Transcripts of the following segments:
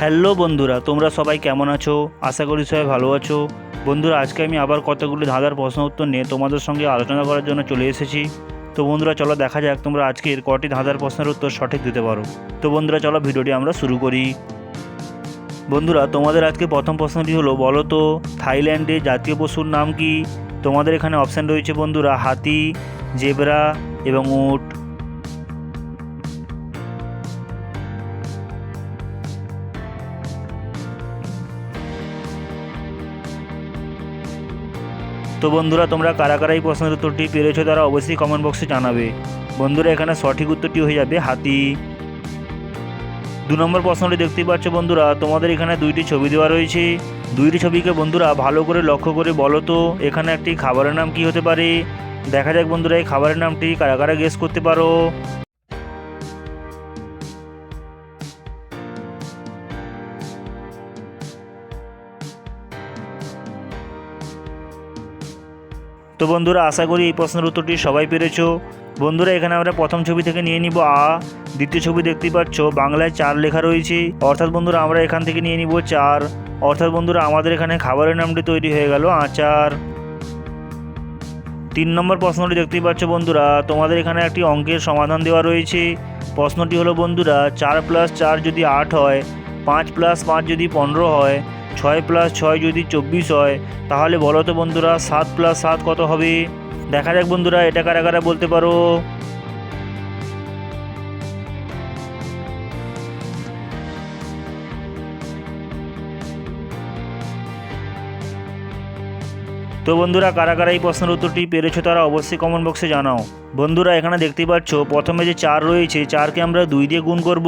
Hello বন্ধুরা, তোমরা সবাই কেমন আছো? আশা করি সবাই ভালো আছো। বন্ধুরা, আজকে আমি আবার কতগুলি ধাঁধার প্রশ্ন উত্তর নিয়ে তোমাদের সঙ্গে আলোচনা করার জন্য চলে এসেছি। তো বন্ধুরা, চলো দেখা যাক তোমরা আজকের কটি ধাঁধার প্রশ্নের উত্তর সঠিক দিতে পারো। তো বন্ধুরা, চলো ভিডিওটি আমরা শুরু করি। বন্ধুরা, তোমাদের আজকে প্রথম প্রশ্নটি হলো, বলো তো, থাইল্যান্ডে জাতীয় পশুর নাম কি? তোমাদের এখানে অপশান রয়েছে বন্ধুরা, হাতি, জেব্রা এবং উট। তো বন্ধুরা, তোমরা কারা কারা এই প্রশ্নের উত্তরটি পেরেছ তারা অবশ্যই কমেন্ট বক্সে জানাবে। বন্ধুরা, এখানে সঠিক উত্তরটি হয়ে যাবে হাতি। দু নম্বর প্রশ্নটি দেখতেই পাচ্ছ বন্ধুরা, তোমাদের এখানে দুইটি ছবি দেওয়া রয়েছে। দুইটি ছবিকে বন্ধুরা ভালো করে লক্ষ্য করে বলো তো, এখানে একটি খাবারের নাম কি হতে পারে? দেখা যাক বন্ধুরা, এই খাবারের নামটি কারা কারা গেস করতে পারো? তো বন্ধুরা, আশা করি এই প্রশ্নের উত্তরটি সবাই পেরেছ। বন্ধুরা, এখানে আমরা প্রথম ছবি থেকে নিয়ে নিব আ, দ্বিতীয় ছবি দেখতেই পাচ্ছ, বাংলায় চার লেখা রয়েছে। অর্থাৎ বন্ধুরা, আমরা এখান থেকে নিয়ে নিব চার। অর্থাৎ বন্ধুরা, আমাদের এখানে খাবারের নামটি তৈরি হয়ে গেল আচার। তিন নম্বর প্রশ্নটি দেখতেই পাচ্ছ বন্ধুরা, তোমাদের এখানে একটি অঙ্কের সমাধান দেওয়া রয়েছে। প্রশ্নটি হলো বন্ধুরা, চার প্লাস চার যদি আট হয়, পাঁচ প্লাস পাঁচ যদি পনেরো হয় ছয় প্লাস ছয় যদি চব্বিশ হয়, তাহলে বলো তো বন্ধুরা, সাত প্লাস সাত কত হবে? দেখা যাক বন্ধুরা, এটা কারা কারা বলতে পারো? তো বন্ধুরা, কারা কারা এই প্রশ্নের উত্তরটি পেরেছ তারা অবশ্যই কমেন্ট বক্সে জানাও। বন্ধুরা, এখানে দেখতে পাচ্ছ, প্রথমে যে চার রয়েছে, চারকে আমরা দুই দিয়ে গুণ করব।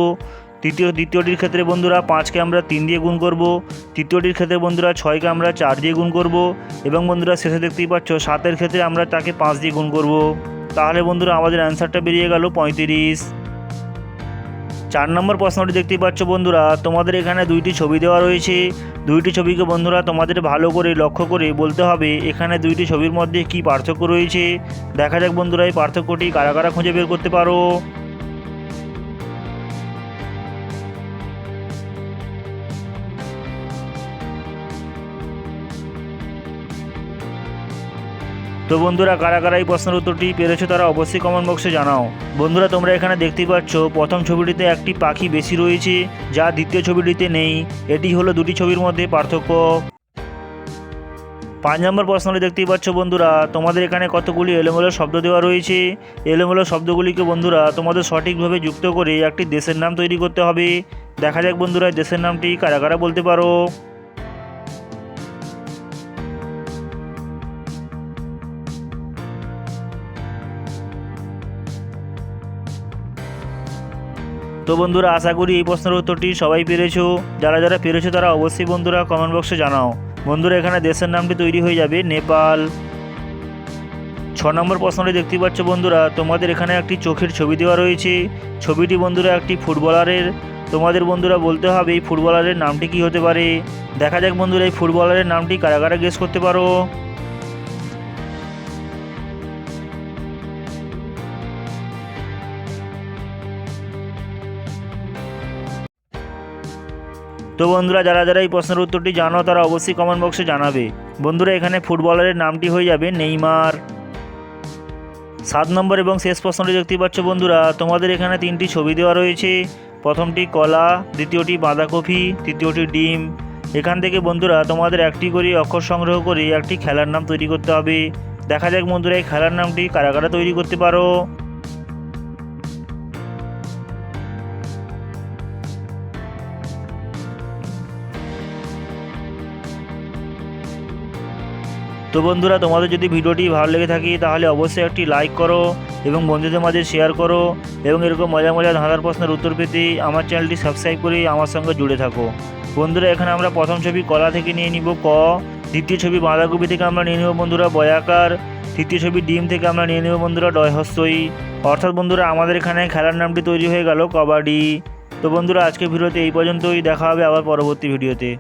তৃতীয় দ্বিতীয়টির ক্ষেত্রে বন্ধুরা পাঁচকে আমরা তিন দিয়ে গুণ করব, তৃতীয়টির ক্ষেত্রে বন্ধুরা ছয়কে আমরা চার দিয়ে গুণ করব, এবং বন্ধুরা শেষে দেখতেই পাচ্ছ সাতের ক্ষেত্রে আমরা তাকে পাঁচ দিয়ে গুণ করব। তাহলে বন্ধুরা আমাদের অ্যান্সারটা বেরিয়ে গেল পঁয়ত্রিশ। চার নম্বর প্রশ্নটি দেখতেই পাচ্ছ বন্ধুরা, তোমাদের এখানে দুইটি ছবি দেওয়া রয়েছে। দুইটি ছবিকে বন্ধুরা তোমাদের ভালো করে লক্ষ্য করে বলতে হবে, এখানে দুইটি ছবির মধ্যে কি পার্থক্য রয়েছে। দেখা যাক বন্ধুরা এই পার্থক্যটি কারা কারা খুঁজে বের করতে পারো। তো বন্ধুরা, কারা কারা এই প্রশ্নের উত্তরটি পেরেছ তারা অবশ্যই কমেন্ট বক্সে জানাও। বন্ধুরা, তোমরা এখানে দেখতেই পাচ্ছ, প্রথম ছবিটিতে একটি পাখি বেশি রয়েছে, যা দ্বিতীয় ছবিটিতে নেই। এটি হলো দুটি ছবির মধ্যে পার্থক্য। পাঁচ নম্বর প্রশ্নটি দেখতেই পাচ্ছ বন্ধুরা, তোমাদের এখানে কতগুলি এলোমেলো শব্দ দেওয়া রয়েছে? এলোমেলো শব্দগুলিকে বন্ধুরা, তোমাদের সঠিকভাবে যুক্ত করে একটি দেশের নাম তৈরি করতে হবে। দেখা যাক বন্ধুরা দেশের নামটি কারা কারা বলতে পারো? তো বন্ধুরা, আশা করি এই প্রশ্নের উত্তরটি সবাই পেরেছ। যারা যারা পেরেছ তারা অবশ্যই বন্ধুরা কমেন্ট বক্সে জানাও। বন্ধুরা, এখানে দেশের নামটি তৈরি হয়ে যাবে, নেপাল। ছ নম্বর প্রশ্নটি দেখতে পাচ্ছ বন্ধুরা, তোমাদের এখানে একটি চোখের ছবি দেওয়া রয়েছে। ছবিটি বন্ধুরা একটি ফুটবলারের। তোমাদের বন্ধুরা বলতে হবে এই ফুটবলারের নামটি কি হতে পারে। দেখা যাক বন্ধুরা, এই ফুটবলারের নামটি কারা কারা গেস করতে পারো। তো বন্ধুরা, যারা যারা এই প্রশ্নের উত্তরটি জানো, তারা অবশ্যই কমেন্ট বক্সে জানাবে। বন্ধুরা, এখানে ফুটবলারের নামটি হয়ে যাবে নেইমার। সাত নম্বর এবং শেষ প্রশ্নটি দেখতে পাচ্ছ বন্ধুরা, তোমাদের এখানে তিনটি ছবি দেওয়া রয়েছে। প্রথমটি কলা, দ্বিতীয়টি বাঁধাকপি, তৃতীয়টি ডিম। এখান থেকে বন্ধুরা, তোমাদের একটি করে অক্ষর সংগ্রহ করে একটি খেলার নাম তৈরি করতে হবে। দেখা যাক বন্ধুরা, এই খেলার নামটি কারা কারা তৈরি করতে পারো। তো বন্ধুরা, তোমাদের যদি ভিডিওটি ভালো লেগে থাকে, তাহলে অবশ্যই একটি লাইক করো এবং বন্ধুদের মাঝে শেয়ার করো এবং এরকম মজা মজা ধাঁধার প্রশ্নের উত্তর পেতে আমার চ্যানেলটি সাবস্ক্রাইব করে আমার সঙ্গে জুড়ে থাকো। বন্ধুরা, এখানে আমরা প্রথম ছবি কলা থেকে নিয়ে নিব, ক। দ্বিতীয় ছবি বাঁধাকপি থেকে আমরা নিয়ে নেব বন্ধুরা, বয়াকার। তৃতীয় ছবি ডিম থেকে আমরা নিয়ে নেব বন্ধুরা ডয়হস্যই অর্থাৎ বন্ধুরা, আমাদের এখানে খেলার নামটি তৈরি হয়ে গেল, কবাডি। তো বন্ধুরা আজকে ভিডিওতে এই পর্যন্তই, দেখা হবে আবার পরবর্তী ভিডিওতে।